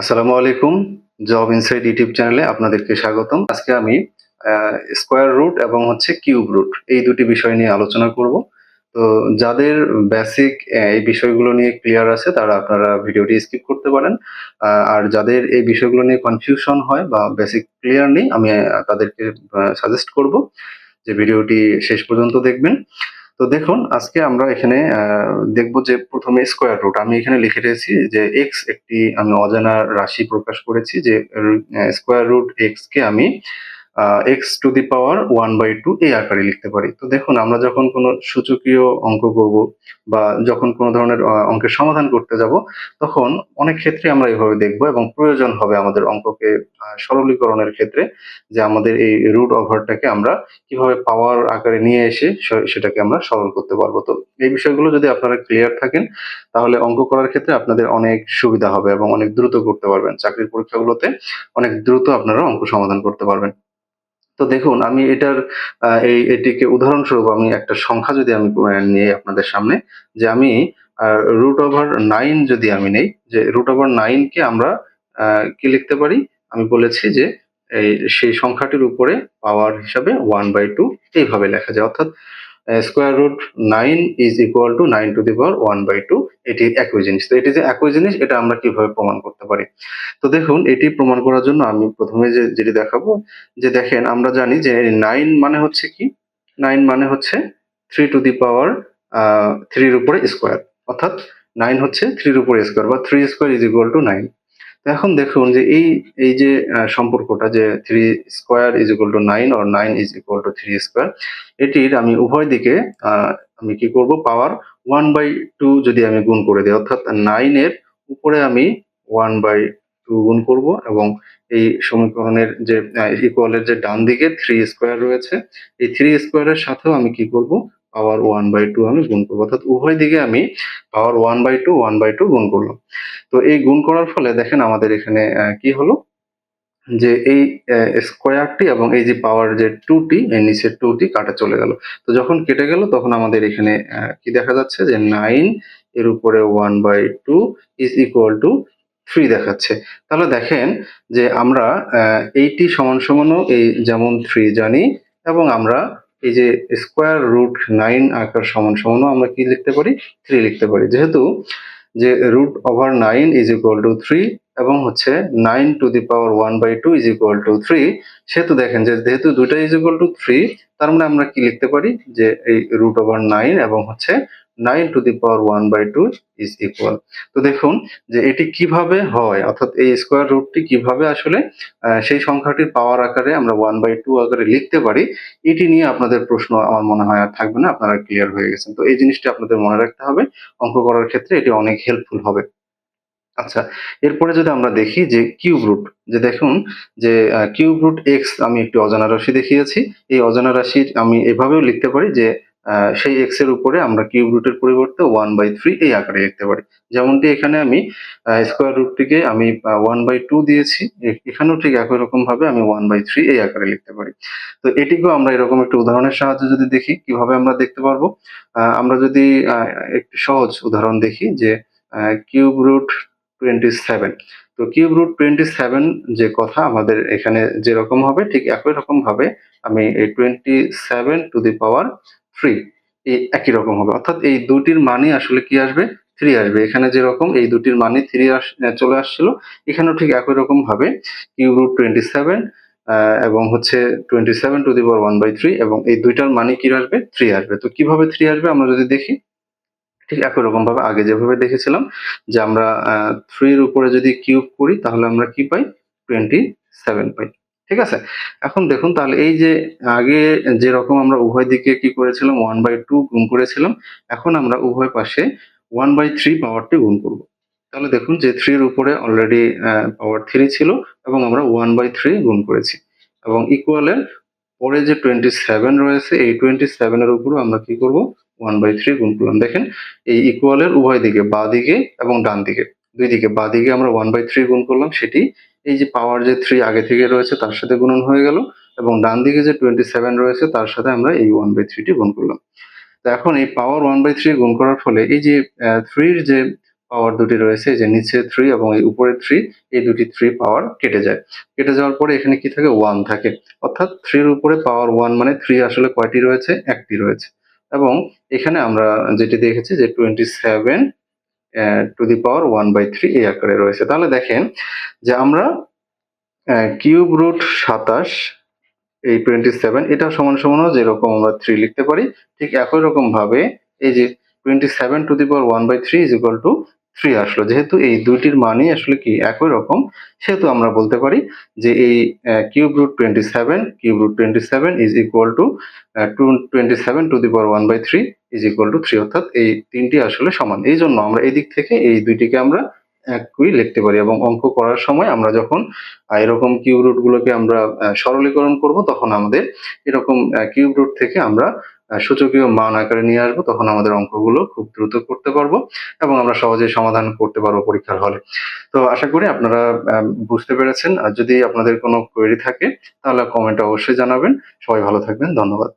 আসসালামু আলাইকুম, job inside YouTube চ্যানেলে আপনাদেরকে স্বাগতম। আজকে আমি স্কোয়ার রুট এবং হচ্ছে কিউব রুট এই দুটি বিষয় নিয়ে আলোচনা করব। তো যাদের বেসিক এই বিষয়গুলো নিয়ে ক্লিয়ার আছে, তারা আপনারা ভিডিওটি স্কিপ করতে পারেন। আর যাদের এই বিষয়গুলো নিয়ে কনফিউশন হয় বা বেসিক ক্লিয়ার নেই, আমি তাদেরকে সাজেস্ট করব যে ভিডিওটি শেষ পর্যন্ত দেখবেন। তো দেখুন, আজকে আমরা এখানে দেখব যে প্রথমে স্কোয়ার রুট আমি এখানে লিখে রেখেছি যে এক্স একটি আমি অজানা রাশি প্রকাশ করেছি যে স্কোয়ার রুট এক্স কে আমি X to the power one by two এই আকারে লিখতে পারি। তো দেখুন, আমরা যখন কোনো সূচকীয় অঙ্ক করব বা যখন কোনো ধরনের অঙ্কের সমাধান করতে যাব, তখন অনেক ক্ষেত্রে আমরা এভাবে দেখব এবং প্রয়োজন হবে আমাদের অঙ্ককে সরলীকরণের ক্ষেত্রে যে আমাদের এই রুট ওভারটাকে আমরা কীভাবে পাওয়ার আকারে নিয়ে এসে সেটাকে আমরা সরল করতে পারব। তো এই বিষয়গুলো যদি আপনারা ক্লিয়ার থাকেন, তাহলে অঙ্ক করার ক্ষেত্রে আপনাদের অনেক সুবিধা হবে এবং অনেক দ্রুত করতে পারবেন। চাকরির পরীক্ষাগুলোতে অনেক দ্রুত আপনারা অঙ্ক সমাধান করতে পারবেন। তো দেখুন, আমি এটার এই, এটিকে উদাহরণস্বরূপ আমি একটা সংখ্যা যদি আমি নিয়ে আপনাদের সামনে, যে আমি রুট ওভার নাইন যদি আমি নেই, যে রুট ওভার নাইনকে আমরা কি লিখতে পারি? আমি বলেছি যে, এই, সেই সংখ্যাটির উপরে পাওয়ার হিসাবে ওয়ান বাই টু এইভাবে লেখা যায়। অর্থাৎ square root nine is equal to nine to the power one by two এটি একই জিনিস। তো এটি যে একই জিনিস, এটা আমরা কীভাবে প্রমাণ করতে পারি? তো দেখুন, এটি প্রমাণ করার জন্য আমি প্রথমে যে, যেটি দেখাবো, যে দেখেন, আমরা জানি যে নাইন মানে হচ্ছে কি? নাইন মানে হচ্ছে থ্রি টু দি পাওয়ার থ্রির উপরে স্কোয়ার অর্থাৎ নাইন হচ্ছে থ্রির উপরে স্কোয়ার বা three square is equal to nine এখন দেখুন যে এই এই যে সম্পর্কটা যে three square is equal to nine R nine is equal to three square এটির আমি উভয় দিকে আমি কি করব? পাওয়ার ওয়ান বাই টু যদি আমি গুণ করে দিই, অর্থাৎ নাইনের উপরে আমি ওয়ান বাই টু গুণ করব এবং এই সমীকরণের যে ইকুয়ালের যে ডান দিকে থ্রি স্কোয়ার রয়েছে, এই থ্রি স্কোয়ারের সাথেও আমি কি করব? পাওয়ার ওয়ান বাই টু আমি গুণ করব। অর্থাৎ উভয় দিকে আমি power one by two one by two গুণ করলাম। তো এই গুণ করার ফলে দেখেন আমাদের এখানে কি হলো? যে এই স্কোয়ারটি এবং এই যে পাওয়ার যে টুটি এর নিচের টুটি কাটা চলে গেল। তো যখন কেটে গেল, তখন আমাদের এখানে কি দেখা যাচ্ছে? যে নাইন এর উপরে one by two is equal to three দেখাচ্ছে। তাহলে দেখেন যে আমরা এইটি সমান সমানও এই যেমন থ্রি জানি এবং আমরা এই যে স্কোয়ার রুট নাইন আকার সমান সমানও আমরা কি লিখতে পারি? থ্রি লিখতে পারি। যেহেতু যে root over nine is equal to three এবং হচ্ছে nine to the power one by two is equal to three সেহেতু দেখেন যে যেহেতু দুইটা ইজ ইকুয়াল টু থ্রি তার মানে আমরা কি লিখতে পারি? যে এই রুট ওভার নাইন এবং হচ্ছে nine to the power one by two is equal. তো দেখুন যে এটি কীভাবে হয়, অর্থাৎ এই স্কোয়ার রুটটি কীভাবে আসলে সেই সংখ্যাটির পাওয়ার আকারে আমরা ওয়ান বাই টু আকারে লিখতে পারি, এটি নিয়ে আপনাদের প্রশ্ন আমার মনে হয় আর থাকবে না, আপনারা ক্লিয়ার হয়ে গেছেন। তো এই জিনিসটি আপনাদের মনে রাখতে হবে, অঙ্ক করার ক্ষেত্রে এটি অনেক হেল্পফুল হবে। আচ্ছা এরপরে যদি আমরা দেখি যে কিউব রুট যে দেখুন যে কিউব রুট এক্স আমি একটি অজানা রাশি দেখিয়েছি, এই অজানা রাশি আমি এভাবেও লিখতে পারি যে সেই এক্সের উপরে আমরা কিউব রুটের পরিবর্তে ওয়ান বাই থ্রি এই আকারে লিখতে পারি। যেমনটি এখানে আমি স্কোয়ার রুটটিকে আমি ওয়ান বাই টু দিয়েছি। এখানেও ঠিক একই রকম ভাবে আমি ওয়ান বাই থ্রি এই আকারে লিখতে পারি। তো এটিকেও আমরা এরকম একটা উদাহরণের সাহায্যে যদি দেখি, কীভাবে আমরা দেখতে পারব? আমরা যদি একটি সহজ উদাহরণ দেখি যে কিউব রুট টোয়েন্টি সেভেন তো কিউব রুট টোয়েন্টি সেভেন যে কথা আমাদের এখানে যেরকম হবে, ঠিক একই রকম ভাবে আমি এই twenty seven to the power three এই একই রকম হবে। অর্থাৎ এই দুটির মানে আসলে কি আসবে? থ্রি আসবে। এখানে যেরকম এই দুটির মানে থ্রি চলে আসছিল, এখানেও ঠিক একই রকম ভাবে কিউব রুট টোয়েন্টি সেভেন এবং হচ্ছে twenty seven to the power one by three এবং এই দুইটার মানে কি আসবে? থ্রি আসবে। তো কীভাবে থ্রি আসবে আমরা যদি দেখি, ঠিক একই রকম ভাবে আগে যেভাবে দেখেছিলাম, যে আমরা থ্রির উপরে যদি কিউব করি, তাহলে আমরা কি পাই? টোয়েন্টি সেভেন পাই। ঠিক আছে? এখন দেখুন তাহলে এই যে আগে যেরকম আমরা উভয় দিকে কি করেছিলাম? ওয়ান বাই টু গুণ করেছিলাম। এখন আমরা উভয় পাশে ওয়ান বাই থ্রি পাওয়ারটি গুণ করব। তাহলে দেখুন যে থ্রির উপরে অলরেডি পাওয়ার থ্রি ছিল এবং আমরা ওয়ান বাই থ্রি গুণ করেছি। এবং ইকুয়ালের পরে যে টোয়েন্টি সেভেন রয়েছে, এই টোয়েন্টি সেভেনের উপরও আমরা কি করব? ওয়ান বাই থ্রি গুণ করলাম। দেখেন, এই ইকুয়ালের উভয় দিকে, বা দিকে এবং ডান দিকে। দুই দিকে, বা দিকে আমরা ওয়ান বাই থ্রি গুণ করলাম, সেটি এই যে পাওয়ার যে থ্রি আগে থেকে রয়েছে, তার সাথে গুণন হয়ে গেল এবং ডান দিকে যে টোয়েন্টি সেভেন রয়েছে, তার সাথে আমরা এই ওয়ান বাই থ্রিটি গুণ করলাম। তো এখন এই পাওয়ার ওয়ান বাই থ্রি গুণ করার ফলে এই যে থ্রির যে পাওয়ার দুটি রয়েছে যে নিচে থ্রি এবং এই উপরে থ্রি এই দুটি থ্রি পাওয়ার কেটে যায়। কেটে যাওয়ার পরে এখানে কি থাকে? ওয়ান থাকে। অর্থাৎ থ্রির উপরে পাওয়ার ওয়ান মানে থ্রি আসলে কয়টি রয়েছে? একটি রয়েছে। এবং এখানে আমরা যেটি দেখেছি যে twenty seven to the power one by three এই আকারে রয়েছে। তাহলে দেখেন যে আমরা কিউব রুট সাতাশ, এই টোয়েন্টি সেভেন এটা সমান সমান যেরকম আমরা থ্রি লিখতে পারি, ঠিক একই রকম ভাবে এই যে twenty seven to the power one by three is equal to three আসলো। যেহেতু এই দুইটির মানই আসলে কি, একই রকম, সেহেতু আমরা বলতে পারি যে এই cube root twenty seven cube root twenty seven is equal to twenty seven to the power one by three is equal to three অর্থাৎ এই তিনটি আসলে সমান। এই জন্য আমরা এই দিক থেকে এই দুইটিকে আমরা একই লিখতে পারি এবং অঙ্ক করার সময় আমরা যখন এরকম কিউব রুট গুলোকে আমরা সরলীকরণ করব, তখন আমাদের এরকম কিউব রুট থেকে আমরা সূচকীয় মান আকারে নিয়ে আসব, তখন আমাদের অঙ্কগুলো খুব দ্রুত করতে পারব এবং আমরা সহজেই সমাধান করতে পারব পরীক্ষার হলে। তো আশা করি আপনারা বুঝতে পেরেছেন। আর যদি আপনাদের কোনো কোয়েরি থাকে, তাহলে কমেন্টে অবশ্যই জানাবেন। সবাই ভালো থাকবেন। ধন্যবাদ।